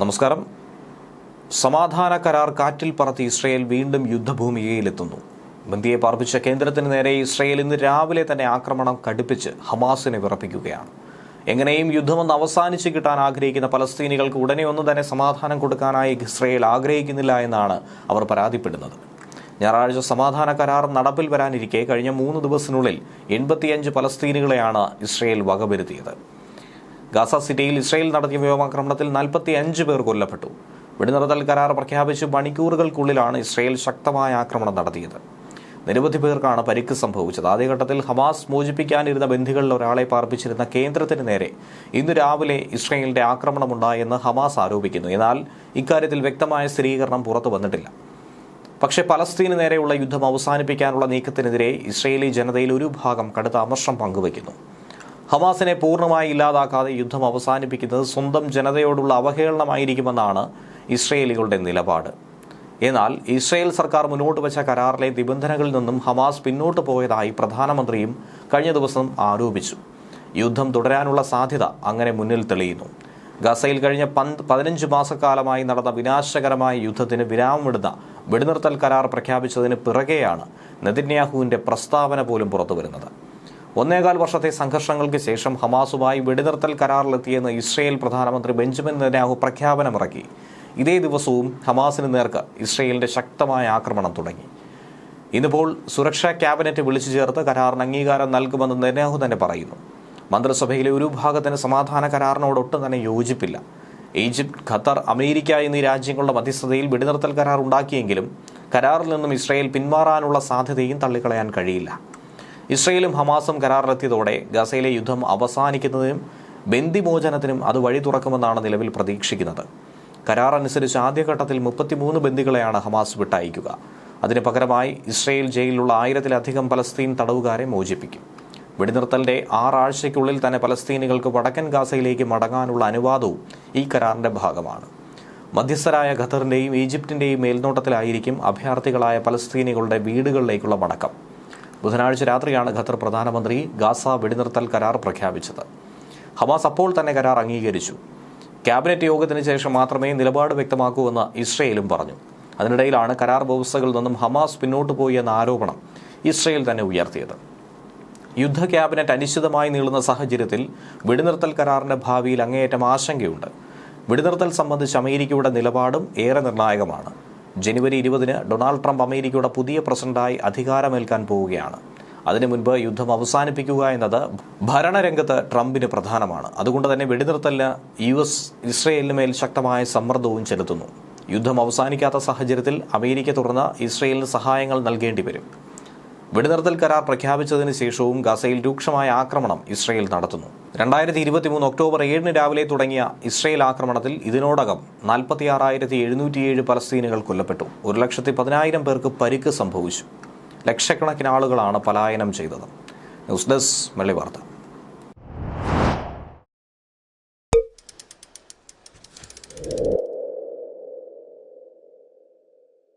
നമസ്കാരം. സമാധാന കരാർ കാറ്റിൽ പറത്തി ഇസ്രയേൽ വീണ്ടും യുദ്ധഭൂമികയിലെത്തുന്നു ബന്ദിയെ പാർപ്പിച്ച കേന്ദ്രത്തിന് നേരെ ഇസ്രയേൽ ഇന്ന് രാവിലെ തന്നെ ആക്രമണം കടുപ്പിച്ച് ഹമാസിനെ വിറപ്പിക്കുകയാണ്. എങ്ങനെയും യുദ്ധമൊന്ന് അവസാനിച്ച് കിട്ടാൻ ആഗ്രഹിക്കുന്ന പലസ്തീനികൾക്ക് ഉടനെ ഒന്നും തന്നെ സമാധാനം കൊടുക്കാനായി ഇസ്രയേൽ ആഗ്രഹിക്കുന്നില്ല എന്നാണ് അവർ പരാതിപ്പെടുന്നത്. ഞായറാഴ്ച സമാധാന കരാർ നടപ്പിൽ വരാനിരിക്കെ കഴിഞ്ഞ മൂന്ന് ദിവസത്തിനുള്ളിൽ എൺപത്തിയഞ്ച് പലസ്തീനുകളെയാണ് ഇസ്രയേൽ വകവരുത്തിയത്. ഗാസ സിറ്റിയിൽ ഇസ്രയേൽ നടത്തിയ വ്യോമാക്രമണത്തിൽ നാൽപ്പത്തി അഞ്ച് പേർ കൊല്ലപ്പെട്ടു. വെടിനിർത്തൽ കരാർ പ്രഖ്യാപിച്ച് മണിക്കൂറുകൾക്കുള്ളിലാണ് ഇസ്രയേൽ ശക്തമായ ആക്രമണം നടത്തിയത്. നിരവധി പേർക്കാണ് പരിക്ക് സംഭവിച്ചത്. ആദ്യഘട്ടത്തിൽ ഹമാസ് മോചിപ്പിക്കാനിരുന്ന ബന്ധികളിൽ ഒരാളെ പാർപ്പിച്ചിരുന്ന കേന്ദ്രത്തിന് നേരെ ഇന്ന് രാവിലെ ഇസ്രയേലിന്റെ ആക്രമണമുണ്ടായെന്ന് ഹമാസ് ആരോപിക്കുന്നു. എന്നാൽ ഇക്കാര്യത്തിൽ വ്യക്തമായ സ്ഥിരീകരണം പുറത്തു വന്നിട്ടില്ല. പക്ഷേ പലസ്തീന് നേരെയുള്ള യുദ്ധം അവസാനിപ്പിക്കാനുള്ള നീക്കത്തിനെതിരെ ഇസ്രയേലി ജനതയിൽ ഒരു ഭാഗം കടുത്ത അമർഷം പങ്കുവയ്ക്കുന്നു. ഹമാസിനെ പൂർണമായി ഇല്ലാതാക്കാതെ യുദ്ധം അവസാനിപ്പിക്കുന്നത് സ്വന്തം ജനതയോടുള്ള അവഹേളനമായിരിക്കുമെന്നാണ് ഇസ്രയേലികളുടെ നിലപാട്. എന്നാൽ ഇസ്രയേൽ സർക്കാർ മുന്നോട്ട് വെച്ച കരാറിലെ നിബന്ധനകളിൽ നിന്നും ഹമാസ് പിന്നോട്ട് പോയതായി പ്രധാനമന്ത്രിയും കഴിഞ്ഞ ദിവസം ആരോപിച്ചു. യുദ്ധം തുടരാനുള്ള സാധ്യത അങ്ങനെ മുന്നിൽ തെളിയുന്നു. ഗസയിൽ കഴിഞ്ഞ പന്ത് പതിനഞ്ച് മാസക്കാലമായി നടന്ന വിനാശകരമായ യുദ്ധത്തിന് വിരാമമിടുന്ന വെടിനിർത്തൽ കരാർ പ്രഖ്യാപിച്ചതിന് പിറകെയാണ് നെതിന്യാഹുവിന്റെ പ്രസ്താവന പോലും പുറത്തുവരുന്നത്. ഒന്നേകാൽ വർഷത്തെ സംഘർഷങ്ങൾക്ക് ശേഷം ഹമാസുമായി വെടിനിർത്തൽ കരാറിലെത്തിയെന്ന് ഇസ്രയേൽ പ്രധാനമന്ത്രി ബെഞ്ചമിൻ നെതന്യാഹു പ്രഖ്യാപനമിറക്കി. ഇതേ ദിവസവും ഹമാസിന് നേർക്ക് ഇസ്രയേലിന്റെ ശക്തമായ ആക്രമണം തുടങ്ങി. ഇന്നിപ്പോൾ സുരക്ഷാ ക്യാബിനറ്റ് വിളിച്ചു ചേർത്ത് കരാറിന് അംഗീകാരം നൽകുമെന്ന് നെതന്യാഹു തന്നെ പറയുന്നു. മന്ത്രിസഭയിലെ ഒരു ഭാഗത്തിന് സമാധാന കരാറിനോട് ഒട്ടും തന്നെ യോജിപ്പില്ല. ഈജിപ്ത് ഖത്തർ അമേരിക്ക എന്നീ രാജ്യങ്ങളുടെ മധ്യസ്ഥതയിൽ വെടിനിർത്തൽ കരാർ ഉണ്ടാക്കിയെങ്കിലും കരാറിൽ നിന്നും ഇസ്രയേൽ പിന്മാറാനുള്ള സാധ്യതയും തള്ളിക്കളയാൻ കഴിയില്ല. ഇസ്രയേലും ഹമാസും കരാറിലെത്തിയതോടെ ഗസയിലെ യുദ്ധം അവസാനിക്കുന്നതിനും ബന്ദിമോചനത്തിനും അത് വഴി തുറക്കുമെന്നാണ് നിലവിൽ പ്രതീക്ഷിക്കുന്നത്. കരാർ അനുസരിച്ച് ആദ്യഘട്ടത്തിൽ മുപ്പത്തിമൂന്ന് ബന്ദികളെയാണ് ഹമാസ് വിട്ടയക്കുക. അതിന് പകരമായി ഇസ്രയേൽ ജയിലിലുള്ള ആയിരത്തിലധികം പലസ്തീൻ തടവുകാരെ മോചിപ്പിക്കും. വെടിനിർത്തലിന്റെ ആറാഴ്ചയ്ക്കുള്ളിൽ തന്നെ പലസ്തീനികൾക്ക് വടക്കൻ ഗാസയിലേക്ക് മടങ്ങാനുള്ള അനുവാദവും ഈ കരാറിന്റെ ഭാഗമാണ്. മധ്യസ്ഥരായ ഖത്തറിന്റെയും ഈജിപ്തിന്റെയും മേൽനോട്ടത്തിലായിരിക്കും അഭയാർത്ഥികളായ പലസ്തീനികളുടെ വീടുകളിലേക്കുള്ള മടക്കം. ബുധനാഴ്ച രാത്രിയാണ് ഖത്തർ പ്രധാനമന്ത്രി ഗാസ വെടിനിർത്തൽ കരാർ പ്രഖ്യാപിച്ചത്. ഹമാസ് അപ്പോൾ തന്നെ കരാർ അംഗീകരിച്ചു. ക്യാബിനറ്റ് യോഗത്തിന് ശേഷം മാത്രമേ നിലപാട് വ്യക്തമാക്കൂവെന്ന് ഇസ്രയേലും പറഞ്ഞു. അതിനിടയിലാണ് കരാർ വ്യവസ്ഥകളിൽ നിന്നും ഹമാസ് പിന്നോട്ട് പോയി എന്ന ആരോപണം ഇസ്രയേൽ തന്നെ ഉയർത്തിയത്. യുദ്ധ ക്യാബിനറ്റ് അനിശ്ചിതമായി നീളുന്ന സാഹചര്യത്തിൽ വെടിനിർത്തൽ കരാറിന്റെ ഭാവിയിൽ അങ്ങേയറ്റം ആശങ്കയുണ്ട്. വെടിനിർത്തൽ സംബന്ധിച്ച് അമേരിക്കയുടെ നിലപാടും ഏറെ നിർണായകമാണ്. ജനുവരി ഇരുപതിന് ഡൊണാൾഡ് ട്രംപ് അമേരിക്കയുടെ പുതിയ പ്രസിഡന്റായി അധികാരമേൽക്കാൻ പോവുകയാണ്. അതിനു മുൻപ് യുദ്ധം അവസാനിപ്പിക്കുക എന്നത് ഭരണരംഗത്ത് ട്രംപിന് പ്രധാനമാണ്. അതുകൊണ്ട് തന്നെ വെടിനിർത്തലിന് യു എസ് ഇസ്രയേലിന് മേൽ ശക്തമായ സമ്മർദ്ദവും ചെലുത്തുന്നു. യുദ്ധം അവസാനിക്കാത്ത സാഹചര്യത്തിൽ അമേരിക്ക തുടർന്ന് ഇസ്രയേലിന് സഹായങ്ങൾ നൽകേണ്ടി വരും. വെടിനിർത്തൽ കരാർ പ്രഖ്യാപിച്ചതിന് ശേഷവും ഗസയിൽ രൂക്ഷമായ ആക്രമണം ഇസ്രയേൽ നടത്തുന്നു. രണ്ടായിരത്തി ഇരുപത്തി മൂന്ന് ഒക്ടോബർ ഏഴിന് രാവിലെ തുടങ്ങിയ ഇസ്രയേൽ ആക്രമണത്തിൽ ഇതിനോടകം നാൽപ്പത്തിയാറായിരത്തി എഴുന്നൂറ്റിയേഴ് പലസ്തീനുകൾ കൊല്ലപ്പെട്ടു. ഒരു ലക്ഷത്തി പതിനായിരം പേർക്ക് പരിക്ക് സംഭവിച്ചു. ലക്ഷക്കണക്കിന് ആളുകളാണ് പലായനം ചെയ്തത്. ന്യൂസ് ഡെസ്ക് വെള്ളി വാർത്ത